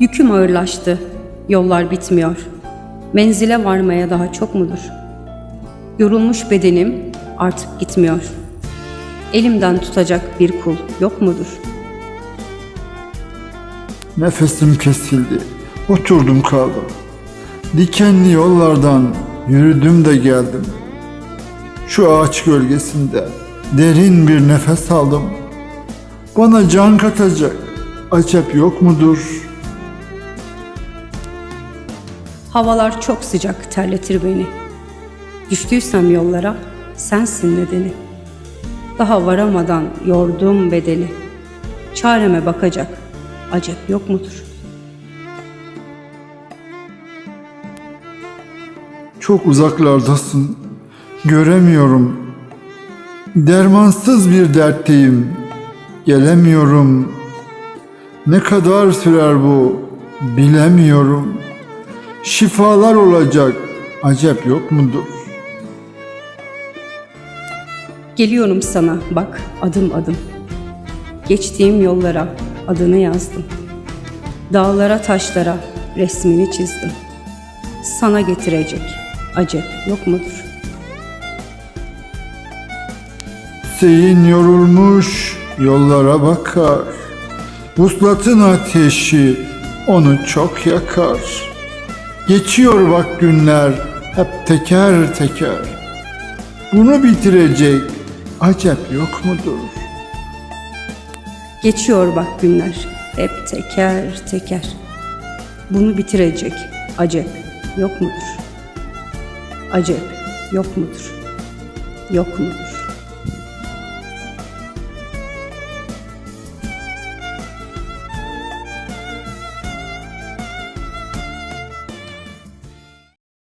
Yüküm ağırlaştı, yollar bitmiyor. Menzile varmaya daha çok mudur? Yorulmuş bedenim artık gitmiyor. Elimden tutacak bir kul yok mudur? Nefesim kesildi. Oturdum kaldım. Dikenli yollardan yürüdüm de geldim. Şu ağaç gölgesinde derin bir nefes aldım. Bana can katacak acep yok mudur? Havalar çok sıcak terletir beni. Düştüysem yollara sensin nedeni. Daha varamadan yordum bedeli. Çareme bakacak acep yok mudur? Çok uzaklardasın. Göremiyorum. Dermansız bir dertteyim. Gelemiyorum. Ne kadar sürer bu bilemiyorum. Şifalar olacak acep yok mudur? Geliyorum sana bak adım adım. Geçtiğim yollara adını yazdım. Dağlara taşlara resmini çizdim. Sana getirecek acep yok mudur? Hüseyin yorulmuş yollara bakar. Vuslatın ateşi onu çok yakar. Geçiyor bak günler hep teker teker. Bunu bitirecek acep yok mudur? Geçiyor bak günler hep teker teker. Bunu bitirecek acep yok mudur? Acep yok mudur? Yok mudur?